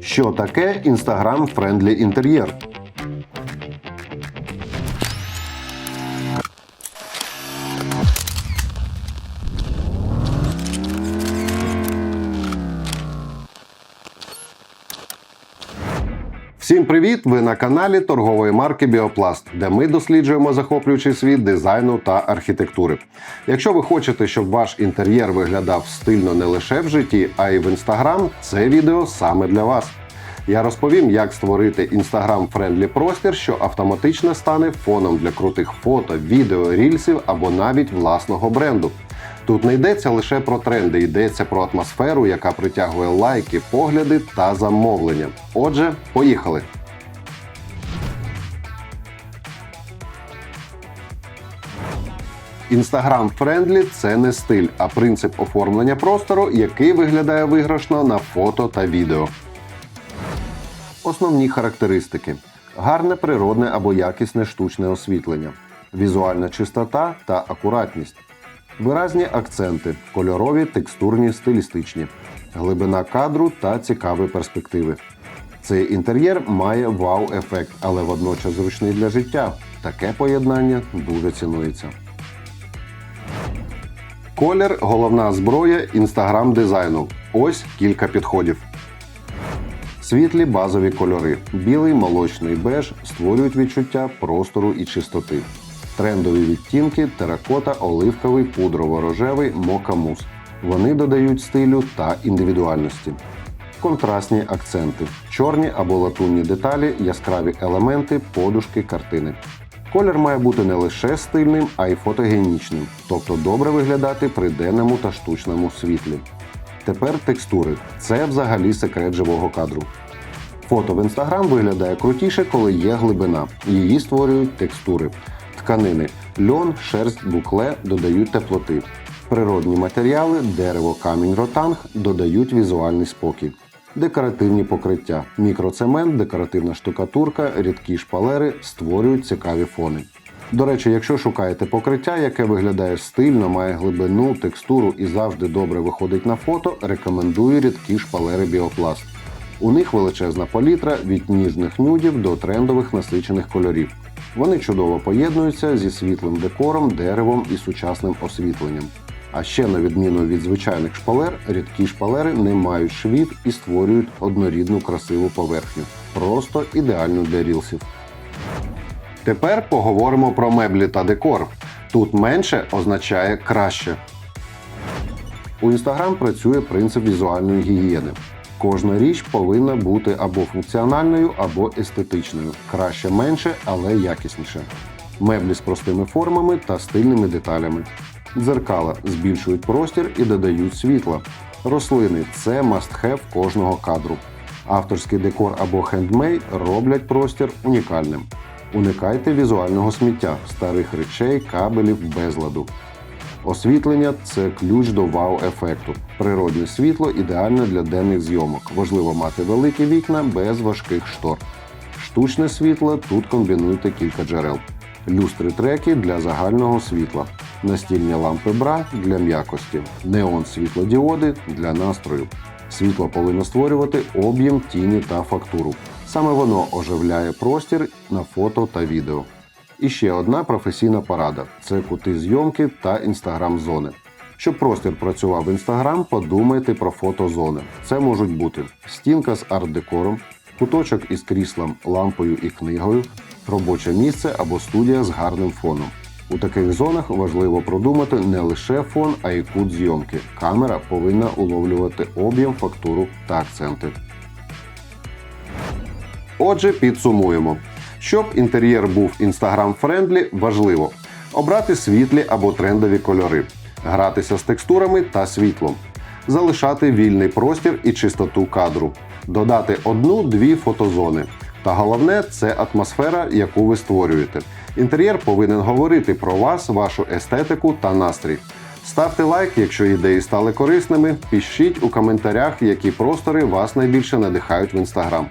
Що таке Instagram Friendly інтер'єр? Всім привіт! Ви на каналі торгової марки Біопласт, де ми досліджуємо захоплюючий світ дизайну та архітектури. Якщо ви хочете, щоб ваш інтер'єр виглядав стильно не лише в житті, а й в інстаграм, це відео саме для вас. Я розповім, як створити інстаграм френдлі простір, що автоматично стане фоном для крутих фото, відео, рільсів або навіть власного бренду. Тут не йдеться лише про тренди, йдеться про атмосферу, яка притягує лайки, погляди та замовлення. Отже, поїхали! Instagram Friendly – це не стиль, а принцип оформлення простору, який виглядає виграшно на фото та відео. Основні характеристики: гарне природне або якісне штучне освітлення, візуальна чистота та акуратність, виразні акценти, кольорові, текстурні, стилістичні, глибина кадру та цікаві перспективи. Цей інтер'єр має вау-ефект, але водночас зручний для життя. Таке поєднання дуже цінується. Колір головна зброя інстаграм дизайну. Ось кілька підходів. Світлі базові кольори білий, молочний беж створюють відчуття простору і чистоти. Трендові відтінки теракота, оливковий, пудрово-рожевий, мока-мус. Вони додають стилю та індивідуальності. Контрастні акценти, чорні або латунні деталі, яскраві елементи, подушки, картини. Колір має бути не лише стильним, а й фотогенічним, тобто добре виглядати при денному та штучному світлі. Тепер текстури це взагалі секрет живого кадру. Фото в інстаграм виглядає крутіше, коли є глибина. Її створюють текстури. Тканини льон, шерсть, букле додають теплоти. Природні матеріали, дерево, камінь, ротанг додають візуальний спокій. Декоративні покриття, мікроцемент, декоративна штукатурка, рідкі шпалери створюють цікаві фони. До речі, якщо шукаєте покриття, яке виглядає стильно, має глибину, текстуру і завжди добре виходить на фото, рекомендую рідкі шпалери Біопласт. У них величезна палітра від ніжних нюдів до трендових насичених кольорів. Вони чудово поєднуються зі світлим декором, деревом і сучасним освітленням. А ще на відміну від звичайних шпалер, рідкі шпалери не мають швів і створюють однорідну красиву поверхню. Просто ідеально для рілсів. Тепер поговоримо про меблі та декор. Тут менше означає краще. У Instagram працює принцип візуальної гігієни. Кожна річ повинна бути або функціональною, або естетичною. Краще менше, але якісніше. Меблі з простими формами та стильними деталями. Дзеркала збільшують простір і додають світла. Рослини це must-have кожного кадру. Авторський декор або хендмейд роблять простір унікальним. Уникайте візуального сміття, старих речей, кабелів, безладу. Освітлення це ключ до вау-ефекту. Природне світло ідеальне для денних зйомок. Важливо мати великі вікна без важких штор. Штучне світло тут комбінуйте кілька джерел. Люстри треки для загального світла. Настільні лампи бра для м'якості. Неон світлодіоди для настрою. Світло повинно створювати об'єм, тіні та фактуру. Саме воно оживляє простір на фото та відео. І ще одна професійна порада це кути зйомки та інстаграм-зони. Щоб простір працював інстаграм, подумайте про фотозони. Це можуть бути стінка з арт-декором, куточок із кріслом, лампою і книгою, робоче місце або студія з гарним фоном. У таких зонах важливо продумати не лише фон, а й кут зйомки. Камера повинна уловлювати об'єм, фактуру та акценти. Отже, підсумуємо. Щоб інтер'єр був Instagram френдлі, важливо обрати світлі або трендові кольори, гратися з текстурами та світлом, залишати вільний простір і чистоту кадру, додати одну-дві фотозони. Та головне це атмосфера, яку ви створюєте. Інтер'єр повинен говорити про вас, вашу естетику та настрій. Ставте лайк, якщо ідеї стали корисними. Пишіть у коментарях, які простори вас найбільше надихають в інстаграм.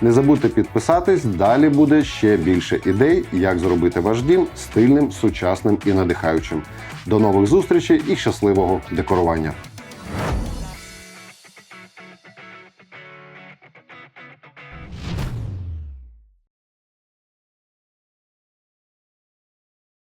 Не забудьте підписатись, далі буде ще більше ідей, як зробити ваш дім стильним, сучасним і надихаючим. До нових зустрічей і щасливого декорування!